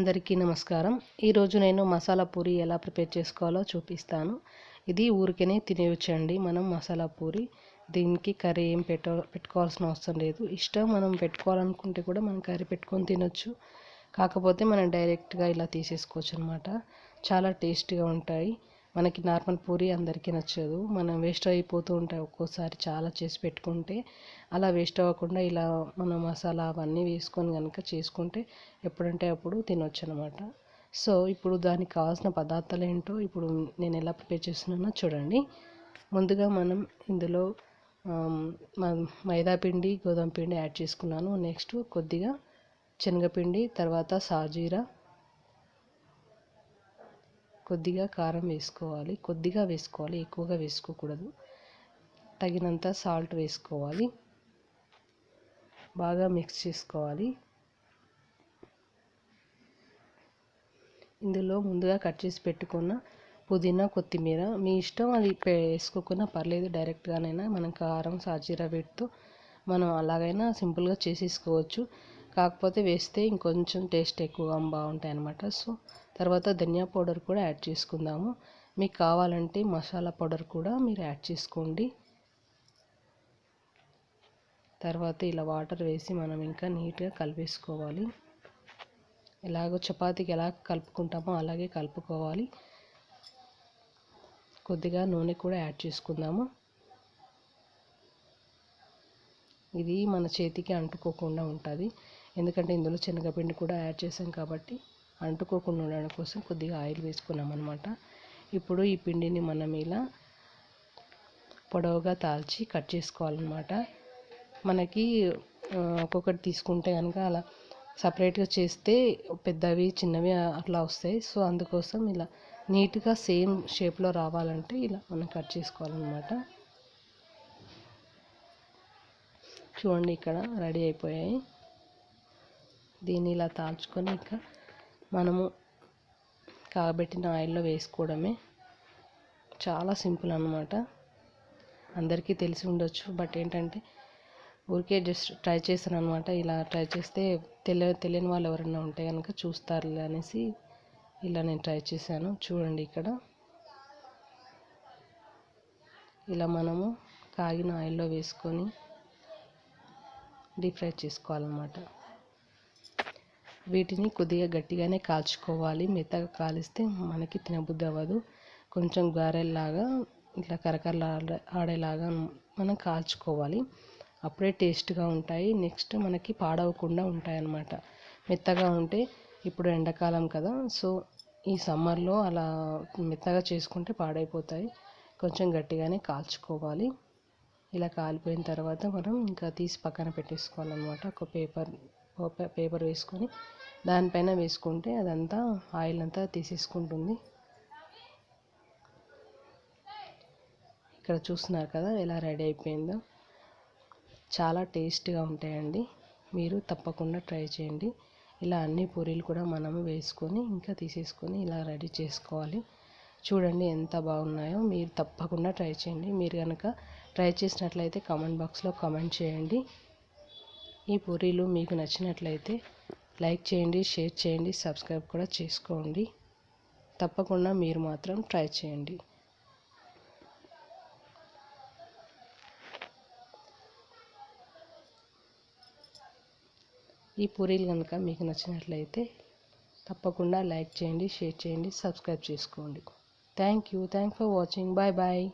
అందరికీ నమస్కారం. ఈరోజు నేను మసాలా పూరి ఎలా ప్రిపేర్ చేసుకోవాలో చూపిస్తాను. ఇది ఊరికనే తినేయచ్చండి మనం మసాలా పూరి. దీనికి కర్రీ ఏం పెట్ట పెట్టుకోవాల్సిన అవసరం లేదు. ఇష్టం మనం పెట్టుకోవాలనుకుంటే కూడా మనం కర్రీ పెట్టుకొని తినొచ్చు. కాకపోతే మనం డైరెక్ట్గా ఇలా తీసేసుకోవచ్చు అనమాట చాలా టేస్టీగా ఉంటాయి. మనకి నార్మల్ పూరి అందరికీ నచ్చదు. మనం వేస్ట్ అయిపోతూ ఉంటాయి ఒక్కోసారి చాలా చేసి పెట్టుకుంటే అలా వేస్ట్ అవ్వకుండా ఇలా మనం మసాలా అవన్నీ వేసుకొని కనుక చేసుకుంటే ఎప్పుడంటే అప్పుడు తినొచ్చు అనమాట సో ఇప్పుడు దానికి కావాల్సిన పదార్థాలు ఏంటో ఇప్పుడు నేను ఎలా ప్రిపేర్ చేస్తున్నానో చూడండి. ముందుగా మనం ఇందులో మైదా పిండి గోధుమ పిండి యాడ్ చేసుకున్నాను. నెక్స్ట్ కొద్దిగా శనగపిండి తర్వాత సాజీరా కొద్దిగా కారం వేసుకోవాలి. కొద్దిగా వేసుకోవాలి. ఎక్కువగా వేసుకోకూడదు. తగినంత సాల్ట్ వేసుకోవాలి. బాగా మిక్స్ చేసుకోవాలి. ఇందులో ముందుగా కట్ చేసి పెట్టుకున్న పుదీనా కొత్తిమీర. మీ ఇష్టం అది పే- వేసుకోకున్నా పర్లేదు. డైరెక్ట్గానైనా మనం కారం సాజీరా వీటితో మనం అలాగైనా సింపుల్గా చేసేసుకోవచ్చు. కాకపోతే వేస్తే ఇంకొంచెం టేస్ట్ ఎక్కువగా బాగుంటాయి అన్నమాట. సో తర్వాత ధనియా పౌడర్ కూడా యాడ్ చేసుకుందాము. మీకు కావాలంటే మసాలా పౌడర్ కూడా మీరు యాడ్ చేసుకోండి. తర్వాత ఇలా వాటర్ వేసి మనం ఇంకా నీట్గా కలిపేసుకోవాలి. ఎలాగో చపాతీకి ఎలా కలుపుకుంటామో అలాగే కలుపుకోవాలి. కొద్దిగా నూనె కూడా యాడ్ చేసుకుందాము. ఇది మన చేతికి అంటుకోకుండా ఉంటుంది. ఎందుకంటే ఇందులో శనగపిండి కూడా యాడ్ చేసాం కాబట్టి అంటుకోకుండా ఉండడం కోసం కొద్దిగా ఆయిల్ వేసుకున్నాం అనమాట ఇప్పుడు ఈ పిండిని మనం ఇలా పొడవుగా తాల్చి కట్ చేసుకోవాలన్నమాట. మనకి ఒక్కొక్కటి తీసుకుంటే కనుక అలా సపరేట్గా చేస్తే పెద్దవి చిన్నవి అట్లా వస్తాయి. సో అందుకోసం ఇలా నీట్గా సేమ్ షేప్లో రావాలంటే ఇలా మనం కట్ చేసుకోవాలన్నమాట. చూడండి ఇక్కడ రెడీ అయిపోయాయి. దీన్ని ఇలా తాల్చుకొని ఇంకా మనము కాబెట్టిన ఆయిల్లో వేసుకోవడమే. చాలా సింపుల్ అన్నమాట. అందరికీ తెలిసి ఉండొచ్చు బట్ ఏంటంటే ఊరికే జస్ట్ ట్రై చేశాను అనమాట ఇలా ట్రై చేస్తే తెలియ తెలియని వాళ్ళు ఎవరైనా ఉంటే కనుక చూస్తారులే అనేసి ఇలా నేను ట్రై చేశాను. చూడండి ఇక్కడ. ఇలా మనము కాగిన ఆయిల్లో వేసుకొని డీప్ ఫ్రై చేసుకోవాలన్నమాట. వీటిని కొద్దిగా గట్టిగానే కాల్చుకోవాలి. మెత్తగా కాలిస్తే మనకి తినబుద్ధి అవ్వదు కొంచెం గారెల్లాగా ఇట్లా కరకరలు ఆడేలాగా మనం కాల్చుకోవాలి. అప్పుడే టేస్ట్గా ఉంటాయి. నెక్స్ట్ మనకి పాడవకుండా ఉంటాయి అన్నమాట మెత్తగా ఉంటే ఇప్పుడు ఎండాకాలం కదా సో ఈ సమ్మర్లో అలా మెత్తగా చేసుకుంటే పాడైపోతాయి. కొంచెం గట్టిగానే కాల్చుకోవాలి. ఇలా కాలిపోయిన తర్వాత మనం ఇంకా తీసి పక్కన పెట్టేసుకోవాలన్నమాట. ఒక పేపర్ పేపర్ వేసుకొని దానిపైన వేసుకుంటే అదంతా ఆయిల్ అంతా తీసేసుకుంటుంది. ఇక్కడ చూస్తున్నారు కదా ఎలా రెడీ అయిపోయిందో. చాలా టేస్ట్గా ఉంటాయండి. మీరు తప్పకుండా ట్రై చేయండి. ఇలా అన్ని పూరీలు కూడా మనము వేసుకొని ఇంకా తీసేసుకొని ఇలా రెడీ చేసుకోవాలి. చూడండి ఎంత బాగున్నాయో. మీరు తప్పకుండా ట్రై చేయండి. మీరు కనుక ట్రై చేసినట్లయితే కామెంట్ బాక్స్లో కామెంట్ చేయండి. ఈ పూరీలు మీకు నచ్చినట్లయితే లైక్ చేయండి షేర్ చేయండి సబ్స్క్రైబ్ కూడా చేసుకోండి. తప్పకుండా మీరు మాత్రం ట్రై చేయండి. ఈ పూరీలు కనుక మీకు నచ్చినట్లయితే తప్పకుండా లైక్ చేయండి షేర్ చేయండి సబ్స్క్రైబ్ చేసుకోండి. Thank you. Thank for watching. Bye bye.